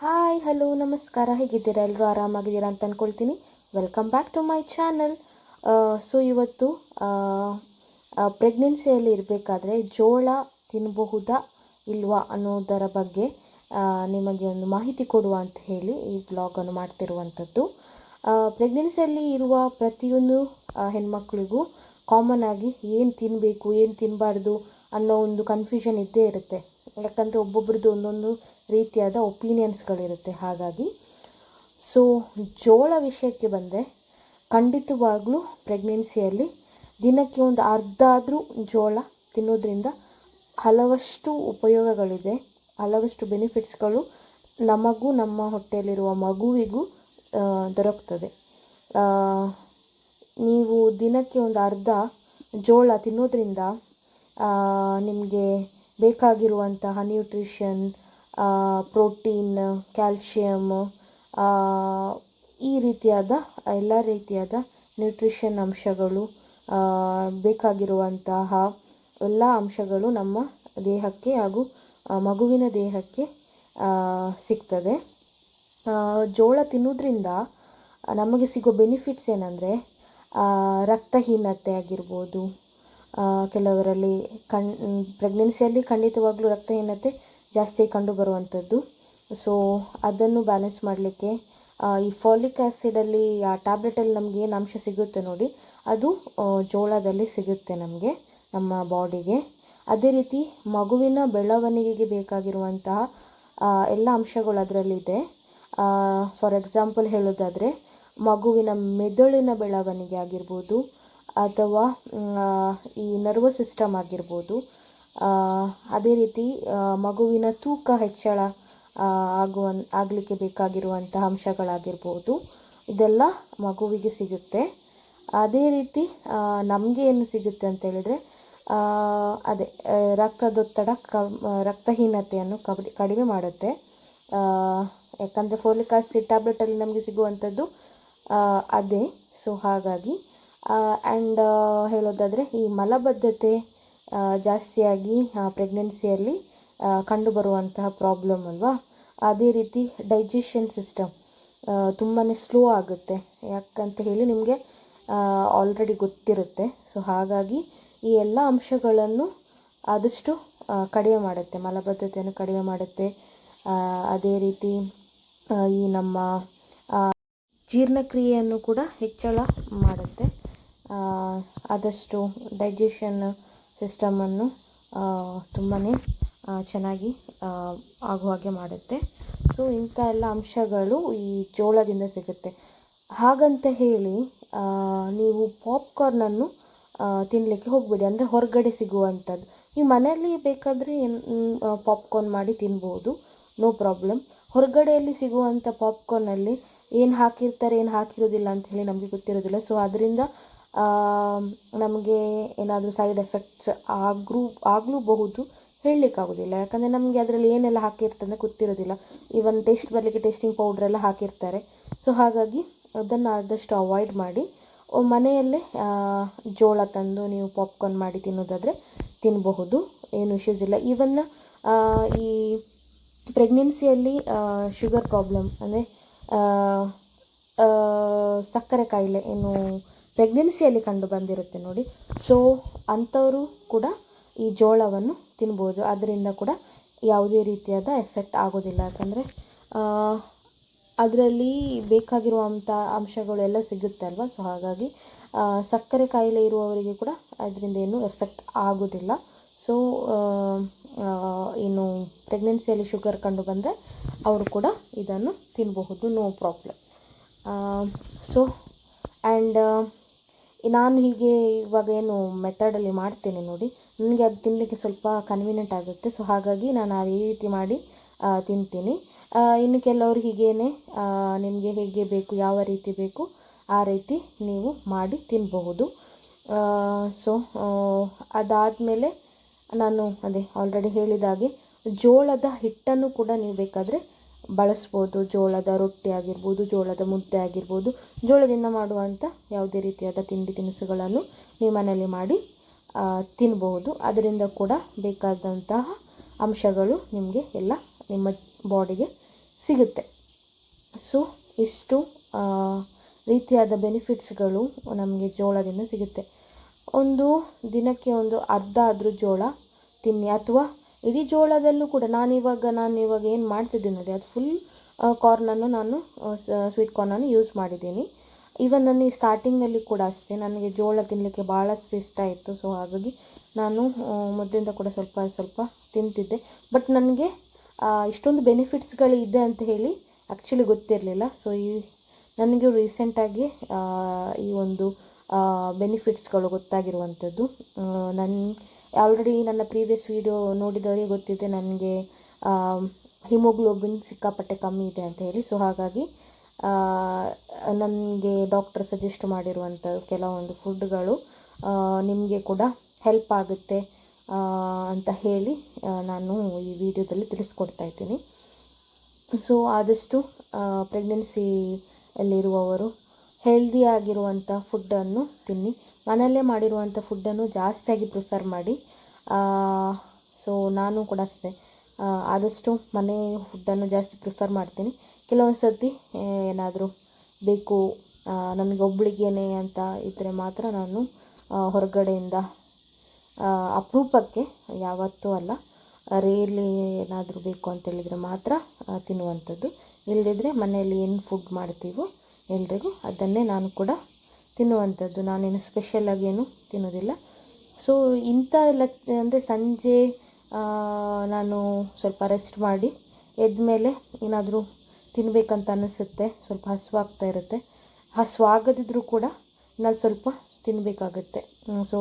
Hi, hello, ನಮಸ್ಕಾರ. ಹೇಗಿದ್ದೀರಾ? ಎಲ್ಲರೂ ಆರಾಮಾಗಿದ್ದೀರಾ ಅಂತ ಅಂದ್ಕೊಳ್ತೀನಿ welcome back to my channel so ಇವತ್ತು ಪ್ರೆಗ್ನೆನ್ಸಿಯಲ್ಲಿ ಇರಬೇಕಾದ್ರೆ ಜೋಳ ತಿನ್ನಬಹುದಾ ಇಲ್ವಾ ಅನ್ನೋದರ ಬಗ್ಗೆ ನಿಮಗೆ ಒಂದು ಮಾಹಿತಿ ಕೊಡುವ ಅಂತ ಹೇಳಿ ಈ ವ್ಲಾಗನ್ನು ಮಾಡ್ತಿರುವಂಥದ್ದು. ಪ್ರೆಗ್ನೆನ್ಸಿಯಲ್ಲಿ ಇರುವ ಪ್ರತಿಯೊಂದು ಹೆಣ್ಮಕ್ಳಿಗೂ ಕಾಮನ್ ಆಗಿ ಏನು ತಿನ್ನಬೇಕು ಏನು ತಿನ್ನಬಾರ್ದು ಅನ್ನೋ ಒಂದು ಕನ್ಫ್ಯೂಷನ್ ಇದ್ದೇ ಇರುತ್ತೆ. ಯಾಕಂದರೆ ಒಬ್ಬೊಬ್ರದ್ದು ಒಂದೊಂದು ರೀತಿಯಾದ ಒಪೀನಿಯನ್ಸ್ಗಳಿರುತ್ತೆ. ಹಾಗಾಗಿ ಸೊ, ಜೋಳ ವಿಷಯಕ್ಕೆ ಬಂದರೆ ಖಂಡಿತವಾಗ್ಲೂ ಪ್ರೆಗ್ನೆನ್ಸಿಯಲ್ಲಿ ದಿನಕ್ಕೆ ಒಂದು ಅರ್ಧ ಆದರೂ ಜೋಳ ತಿನ್ನೋದ್ರಿಂದ ಹಲವಷ್ಟು ಉಪಯೋಗಗಳಿದೆ. ಹಲವಷ್ಟು ಬೆನಿಫಿಟ್ಸ್ಗಳು ನಮಗೂ ನಮ್ಮ ಹೊಟ್ಟೆಯಲ್ಲಿರುವ ಮಗುವಿಗೂ ದೊರಕ್ತದೆ. ನೀವು ದಿನಕ್ಕೆ ಒಂದು ಅರ್ಧ ಜೋಳ ತಿನ್ನೋದ್ರಿಂದ ನಿಮಗೆ ಬೇಕಾಗಿರುವಂತಹ ನ್ಯೂಟ್ರಿಷನ್ ಪ್ರೋಟೀನ್ ಕ್ಯಾಲ್ಶಿಯಮ್ ಈ ರೀತಿಯಾದ, ಎಲ್ಲ ರೀತಿಯಾದ ನ್ಯೂಟ್ರಿಷನ್ ಅಂಶಗಳು ಬೇಕಾಗಿರುವಂತಹ ಎಲ್ಲ ಅಂಶಗಳು ನಮ್ಮ ದೇಹಕ್ಕೆ ಹಾಗೂ ಮಗುವಿನ ದೇಹಕ್ಕೆ ಸಿಗ್ತದೆ. ಜೋಳ ತಿನ್ನೋದ್ರಿಂದ ನಮಗೆ ಸಿಗೋ ಬೆನಿಫಿಟ್ಸ್ ಏನಂದರೆ ರಕ್ತಹೀನತೆ ಆಗಿರ್ಬೋದು ಕೆಲವರಲ್ಲಿ ಕಣ್ ಪ್ರೆಗ್ನೆನ್ಸಿಯಲ್ಲಿ ಖಂಡಿತವಾಗ್ಲೂ ರಕ್ತಹೀನತೆ ಜಾಸ್ತಿ ಕಂಡು ಬರುವಂಥದ್ದು. ಸೊ ಅದನ್ನು ಬ್ಯಾಲೆನ್ಸ್ ಮಾಡಲಿಕ್ಕೆ ಈ ಫಾಲಿಕ್ ಆ್ಯಸಿಡಲ್ಲಿ ಆ ಟ್ಯಾಬ್ಲೆಟಲ್ಲಿ ನಮಗೆ ಏನು ಅಂಶ ಸಿಗುತ್ತೆ ನೋಡಿ, ಅದು ಜೋಳದಲ್ಲಿ ಸಿಗುತ್ತೆ ನಮಗೆ, ನಮ್ಮ ಬಾಡಿಗೆ ಅದೇ ರೀತಿ ಮಗುವಿನ ಬೆಳವಣಿಗೆಗೆ ಬೇಕಾಗಿರುವಂತಹ ಎಲ್ಲ ಅಂಶಗಳು ಅದರಲ್ಲಿದೆ. ಫಾರ್ ಎಕ್ಸಾಂಪಲ್ ಹೇಳೋದಾದರೆ ಮಗುವಿನ ಮೆದುಳಿನ ಬೆಳವಣಿಗೆ ಆಗಿರ್ಬೋದು ಅಥವಾ ಈ ನರ್ವಸ್ ಸಿಸ್ಟಮ್ ಆಗಿರ್ಬೋದು ಅದೇ ರೀತಿ ಮಗುವಿನ ತೂಕ ಹೆಚ್ಚಳ ಆಗುವ ಆಗಲಿಕ್ಕೆ ಬೇಕಾಗಿರುವಂತಹ ಅಂಶಗಳಾಗಿರ್ಬೋದು, ಇದೆಲ್ಲ ಮಗುವಿಗೆ ಸಿಗುತ್ತೆ. ಅದೇ ರೀತಿ ನಮಗೆ ಏನು ಸಿಗುತ್ತೆ ಅಂತ ಹೇಳಿದರೆ ಅದೇ ರಕ್ತದೊತ್ತಡ ಕಮ್ ರಕ್ತಹೀನತೆಯನ್ನು ಕಬಡಿ ಕಡಿಮೆ ಮಾಡುತ್ತೆ. ಯಾಕಂದರೆ ಫೋಲಿಕ್ ಆಸಿಡ್ ಟ್ಯಾಬ್ಲೆಟಲ್ಲಿ ನಮಗೆ ಸಿಗುವಂಥದ್ದು ಅದೇ. ಸೊ ಹಾಗಾಗಿ ಆ್ಯಂಡ್ ಹೇಳೋದಾದರೆ ಈ ಮಲಬದ್ಧತೆ ಜಾಸ್ತಿಯಾಗಿ ಪ್ರೆಗ್ನೆನ್ಸಿಯಲ್ಲಿ ಕಂಡುಬರುವಂತಹ ಪ್ರಾಬ್ಲಮ್ ಅಲ್ವಾ? ಅದೇ ರೀತಿ ಡೈಜೆಷನ್ ಸಿಸ್ಟಮ್ ತುಂಬಾ ಸ್ಲೋ ಆಗುತ್ತೆ. ಯಾಕಂತ ಹೇಳಿ ನಿಮಗೆ ಆಲ್ರೆಡಿ ಗೊತ್ತಿರುತ್ತೆ. ಸೊ ಹಾಗಾಗಿ ಈ ಎಲ್ಲ ಅಂಶಗಳನ್ನು ಆದಷ್ಟು ಕಡಿಮೆ ಮಾಡುತ್ತೆ. ಮಲಬದ್ಧತೆಯನ್ನು ಕಡಿಮೆ ಮಾಡುತ್ತೆ. ಅದೇ ರೀತಿ ಈ ನಮ್ಮ ಜೀರ್ಣಕ್ರಿಯೆಯನ್ನು ಕೂಡ ಹೆಚ್ಚಳ ಮಾಡುತ್ತೆ. ಆದಷ್ಟು ಡೈಜೆಷನ್ ಸಿಸ್ಟಮನ್ನು ತುಂಬಾ ಚೆನ್ನಾಗಿ ಆಗುವ ಹಾಗೆ ಮಾಡುತ್ತೆ. ಸೊ ಇಂಥ ಎಲ್ಲ ಅಂಶಗಳು ಈ ಜೋಳದಿಂದ ಸಿಗುತ್ತೆ. ಹಾಗಂತ ಹೇಳಿ ನೀವು ಪಾಪ್ಕಾರ್ನನ್ನು ತಿನ್ನಲಿಕ್ಕೆ ಹೋಗಬೇಡಿ. ಅಂದರೆ ಹೊರಗಡೆ ಸಿಗುವಂಥದ್ದು. ನೀವು ಮನೆಯಲ್ಲಿ ಬೇಕಾದರೆ ಪಾಪ್ಕಾರ್ನ್ ಮಾಡಿ ತಿನ್ಬೋದು. ನೋ ಪ್ರಾಬ್ಲಮ್ ಹೊರಗಡೆಯಲ್ಲಿ ಸಿಗುವಂಥ ಪಾಪ್ಕಾರ್ನಲ್ಲಿ ಏನು ಹಾಕಿರ್ತಾರೆ, ಏನು ಹಾಕಿರೋದಿಲ್ಲ ಅಂತ ಹೇಳಿ ನಮಗೆ ಗೊತ್ತಿರೋದಿಲ್ಲ. ಸೊ ಅದರಿಂದ ನಮಗೆ ಏನಾದರೂ ಸೈಡ್ ಎಫೆಕ್ಟ್ಸ್ ಆಗ್ರೂ, ಆಗಲೂಬಹುದು, ಹೇಳಲಿಕ್ಕಾಗೋದಿಲ್ಲ. ಯಾಕಂದರೆ ನಮಗೆ ಅದರಲ್ಲಿ ಏನೆಲ್ಲ ಹಾಕಿರ್ತದೆ ಗೊತ್ತಿರೋದಿಲ್ಲ. ಈವನ್ ಟೇಸ್ಟ್ ಬರಲಿಕ್ಕೆ ಟೇಸ್ಟಿಂಗ್ ಪೌಡ್ರೆಲ್ಲ ಹಾಕಿರ್ತಾರೆ. ಸೊ ಹಾಗಾಗಿ ಅದನ್ನು ಆದಷ್ಟು ಅವಾಯ್ಡ್ ಮಾಡಿ. ಮನೆಯಲ್ಲೇ ಜೋಳ ತಂದು ನೀವು ಪಾಪ್ಕಾರ್ನ್ ಮಾಡಿ ತಿನ್ನೋದಾದರೆ ತಿನ್ನಬಹುದು ಏನು ಇಶ್ಯೂಸ್ ಇಲ್ಲ. ಈವನ್ ಈ ಪ್ರೆಗ್ನೆನ್ಸಿಯಲ್ಲಿ ಶುಗರ್ ಪ್ರಾಬ್ಲಮ್ ಅಂದರೆ ಸಕ್ಕರೆ ಕಾಯಿಲೆ, ಏನು ಪ್ರೆಗ್ನೆನ್ಸಿಯಲ್ಲಿ ಕಂಡು ಬಂದಿರುತ್ತೆ ನೋಡಿ. ಸೊ ಅಂಥವರು ಕೂಡ ಈ ಜೋಳವನ್ನು ತಿನ್ಬೋದು. ಅದರಿಂದ ಕೂಡ ಯಾವುದೇ ರೀತಿಯಾದ ಎಫೆಕ್ಟ್ ಆಗೋದಿಲ್ಲ. ಯಾಕಂದರೆ ಅದರಲ್ಲಿ ಬೇಕಾಗಿರುವಂಥ ಅಂಶಗಳು ಎಲ್ಲ ಸಿಗುತ್ತೆ ಅಲ್ವಾ? ಸೊ ಹಾಗಾಗಿ ಸಕ್ಕರೆ ಕಾಯಿಲೆ ಇರುವವರಿಗೆ ಕೂಡ ಅದರಿಂದ ಏನು ಎಫೆಕ್ಟ್ ಆಗೋದಿಲ್ಲ. ಸೊ ಏನು ಪ್ರೆಗ್ನೆನ್ಸಿಯಲ್ಲಿ ಶುಗರ್ ಕಂಡು ಬಂದರೆ ಅವರು ಕೂಡ ಇದನ್ನು ತಿನ್ನಬಹುದು ನೋ ಪ್ರಾಬ್ಲಮ್ ಸೊ ಆ್ಯಂಡ್ ನಾನು ಹೀಗೆ ಇವಾಗ ಏನು ಮೆಥಡಲ್ಲಿ ಮಾಡ್ತೇನೆ ನೋಡಿ. ನನಗೆ ಅದು ತಿನ್ನಲಿಕ್ಕೆ ಸ್ವಲ್ಪ ಕನ್ವೀನಿಯೆಂಟ್ ಆಗುತ್ತೆ. ಸೊ ಹಾಗಾಗಿ ನಾನು ಆ ರೀತಿ ಮಾಡಿ ತಿಂತೀನಿ. ಇನ್ನು ಕೆಲವರು ಹೀಗೇನೆ ನಿಮಗೆ ಹೇಗೆ ಬೇಕು, ಯಾವ ರೀತಿ ಬೇಕು, ಆ ರೀತಿ ನೀವು ಮಾಡಿ ತಿನ್ನಬಹುದು ಸೊ ಅದಾದಮೇಲೆ ನಾನು ಅದೇ ಆಲ್ರೆಡಿ ಹೇಳಿದಾಗೆ ಜೋಳದ ಹಿಟ್ಟನ್ನು ಕೂಡ ನೀವು ಬೇಕಾದರೆ ಬಳಸ್ಬೋದು. ಜೋಳದ ರೊಟ್ಟಿ ಆಗಿರ್ಬೋದು, ಜೋಳದ ಮುದ್ದೆ ಆಗಿರ್ಬೋದು. ಜೋಳದಿಂದ ಮಾಡುವಂಥ ಯಾವುದೇ ರೀತಿಯಾದ ತಿಂಡಿ ತಿನಿಸುಗಳನ್ನು ನೀವು ಮನೆಯಲ್ಲಿ ಮಾಡಿ ತಿನ್ಬಹುದು. ಅದರಿಂದ ಕೂಡ ಬೇಕಾದಂತಹ ಅಂಶಗಳು ನಿಮಗೆ ಎಲ್ಲ ನಿಮ್ಮ ಬಾಡಿಗೆ ಸಿಗುತ್ತೆ. ಸೊ ಇಷ್ಟು ರೀತಿಯಾದ ಬೆನಿಫಿಟ್ಸ್ಗಳು ನಮಗೆ ಜೋಳದಿಂದ ಸಿಗುತ್ತೆ. ಒಂದು ದಿನಕ್ಕೆ ಒಂದು ಅರ್ಧ ಆದರೂ ಜೋಳ ತಿನ್ನಿ, ಅಥವಾ ಇಡೀ ಜೋಳದಲ್ಲೂ ಕೂಡ ನಾನಿವಾಗ ನಾನು ಇವಾಗ ಏನು ಮಾಡ್ತಿದ್ದೀನಿ ನೋಡಿ, ಅದು ಫುಲ್ ಕಾರ್ನನ್ನು ನಾನು ಸ್ವೀಟ್ ಕಾರ್ನನ್ನು ಯೂಸ್ ಮಾಡಿದ್ದೀನಿ. ಈವನ್ ನನಗೆ ಸ್ಟಾರ್ಟಿಂಗಲ್ಲಿ ಕೂಡ ಅಷ್ಟೇ, ನನಗೆ ಜೋಳ ತಿನ್ನಲಿಕ್ಕೆ ಭಾಳಷ್ಟು ಇಷ್ಟ ಇತ್ತು ಸೊ ಹಾಗಾಗಿ ನಾನು ಮೊದಲಿಂದ ಕೂಡ ಸ್ವಲ್ಪ ಸ್ವಲ್ಪ ತಿಂತಿದ್ದೆ. ಬಟ್ ನನಗೆ ಇಷ್ಟೊಂದು ಬೆನಿಫಿಟ್ಸ್ಗಳು ಇದೆ ಅಂತ ಹೇಳಿ ಆ್ಯಕ್ಚುಲಿ ಗೊತ್ತಿರಲಿಲ್ಲ. ಸೊ ಈ, ನನಗೆ ರೀಸೆಂಟಾಗಿ ಈ ಒಂದು ಬೆನಿಫಿಟ್ಸ್ಗಳು ಗೊತ್ತಾಗಿರುವಂಥದ್ದು ನನ್ನ ಆಲ್ರೆಡಿ ನನ್ನ ಪ್ರೀವಿಯಸ್ ವೀಡಿಯೋ ನೋಡಿದವರಿಗೆ ಗೊತ್ತಿದೆ, ನನಗೆ ಹಿಮೋಗ್ಲೋಬಿನ್ ಸಿಕ್ಕಾಪಟ್ಟೆ ಕಮ್ಮಿ ಇದೆ ಅಂತ ಹೇಳಿ. ಸೊ ಹಾಗಾಗಿ ನನಗೆ ಡಾಕ್ಟರ್ ಸಜೆಸ್ಟ್ ಮಾಡಿರುವಂಥ ಕೆಲವೊಂದು ಫುಡ್ಗಳು ನಿಮಗೆ ಕೂಡ ಹೆಲ್ಪ್ ಆಗುತ್ತೆ ಅಂತ ಹೇಳಿ ನಾನು ಈ ವಿಡಿಯೋದಲ್ಲಿ ತಿಳಿಸ್ಕೊಡ್ತಾ ಇದ್ದೀನಿ. ಸೊ ಆದಷ್ಟು ಪ್ರೆಗ್ನೆನ್ಸಿಯಲ್ಲಿರುವವರು ಹೆಲ್ದಿಯಾಗಿರುವಂಥ ಫುಡ್ಡನ್ನು ತಿನ್ನಿ. ಮನೆಯಲ್ಲೇ ಮಾಡಿರುವಂಥ ಫುಡ್ಡನ್ನು ಜಾಸ್ತಿಯಾಗಿ ಪ್ರಿಫರ್ ಮಾಡಿ. ಸೊ ನಾನು ಕೂಡ ಅಷ್ಟೇ. ಆದಷ್ಟು ಮನೆ ಫುಡ್ಡನ್ನು ಜಾಸ್ತಿ ಪ್ರಿಫರ್ ಮಾಡ್ತೀನಿ. ಕೆಲವೊಂದು ಸರ್ತಿ ಏನಾದರೂ ಬೇಕು ನನಗೆ ಒಬ್ಳಿಗೇನೆ ಅಂತ ಇದ್ದರೆ ಮಾತ್ರ ನಾನು ಹೊರಗಡೆಯಿಂದ ಅಪರೂಪಕ್ಕೆ ಯಾವತ್ತೂ ಅಲ್ಲ ರೇರ್ಲಿ ಏನಾದರೂ ಬೇಕು ಅಂತೇಳಿದರೆ ಮಾತ್ರ ತಿನ್ನುವಂಥದ್ದು. ಇಲ್ಲದಿದ್ದರೆ ಮನೆಯಲ್ಲಿ ಏನು ಫುಡ್ ಮಾಡ್ತೀವೋ ಎಲ್ರಿಗೂ ಅದನ್ನೇ ನಾನು ಕೂಡ ತಿನ್ನುವಂಥದ್ದು. ನಾನೇನು ಸ್ಪೆಷಲಾಗಿ ಏನು ತಿನ್ನೋದಿಲ್ಲ. ಸೊ ಇಂಥ ಎಲ್ಲ ಅಂದರೆ ಸಂಜೆ ನಾನು ಸ್ವಲ್ಪ ರೆಸ್ಟ್ ಮಾಡಿ ಎದ್ದ ಮೇಲೆ ಏನಾದರೂ ತಿನ್ನಬೇಕಂತ ಅನಿಸುತ್ತೆ, ಸ್ವಲ್ಪ ಹಸುವಾಗ್ತಾ ಇರುತ್ತೆ. ಹಸಿವಾಗದಿದ್ರೂ ಕೂಡ ನಾನು ಸ್ವಲ್ಪ ತಿನ್ನಬೇಕಾಗತ್ತೆ ಸೊ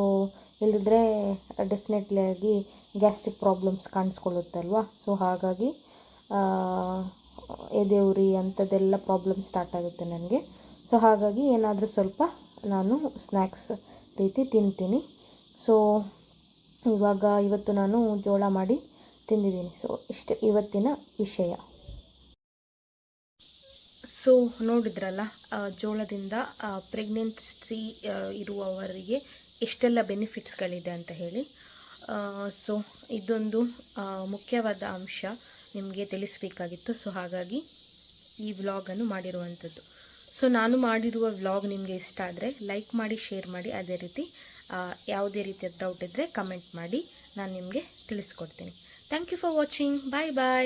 ಇಲ್ಲದಿದ್ದರೆ ಡೆಫಿನೆಟ್ಲಿ ಆಗಿ ಗ್ಯಾಸ್ಟ್ರಿಕ್ ಪ್ರಾಬ್ಲಮ್ಸ್ ಕಾಣಿಸ್ಕೊಳ್ಳುತ್ತಲ್ವ? ಸೊ ಹಾಗಾಗಿ ಆ, ಎದೆ ಉರಿ ಅಂಥದ್ದೆಲ್ಲ ಪ್ರಾಬ್ಲಮ್ ಸ್ಟಾರ್ಟ್ ಆಗುತ್ತೆ ನನಗೆ. ಸೊ ಹಾಗಾಗಿ ಏನಾದರೂ ಸ್ವಲ್ಪ ನಾನು ಸ್ನ್ಯಾಕ್ಸ್ ರೀತಿ ತಿಂತೀನಿ. ಸೊ ಇವಾಗ ಇವತ್ತು ನಾನು ಜೋಳ ಮಾಡಿ ತಿಂದಿದ್ದೀನಿ. ಸೊ ಇಷ್ಟು ಇವತ್ತಿನ ವಿಷಯ. ಸೊ ನೋಡಿದ್ರಲ್ಲ ಜೋಳದಿಂದ ಪ್ರೆಗ್ನೆನ್ಸಿ ಇರುವವರಿಗೆ ಎಷ್ಟೆಲ್ಲ ಬೆನಿಫಿಟ್ಸ್ಗಳಿದೆ ಅಂತ ಹೇಳಿ. ಸೊ ಇದೊಂದು ಮುಖ್ಯವಾದ ಅಂಶ. ನಿಮಗೆ ತಿಳಿಸಬೇಕಾಗಿತ್ತು. ಸೊ ಹಾಗಾಗಿ ಈ ವ್ಲಾಗನ್ನು ಮಾಡಿರುವಂಥದ್ದು. ಸೊ ನಾನು ಮಾಡಿರುವ ವ್ಲಾಗ್ ನಿಮಗೆ ಇಷ್ಟ ಆದರೆ ಲೈಕ್ ಮಾಡಿ ಶೇರ್ ಮಾಡಿ, ಅದೇ ರೀತಿ ಯಾವುದೇ ರೀತಿಯ ಡೌಟ್ ಇದ್ದರೆ ಕಮೆಂಟ್ ಮಾಡಿ. ನಾನು ನಿಮಗೆ ತಿಳಿಸ್ಕೊಡ್ತೀನಿ. Thank you for watching bye bye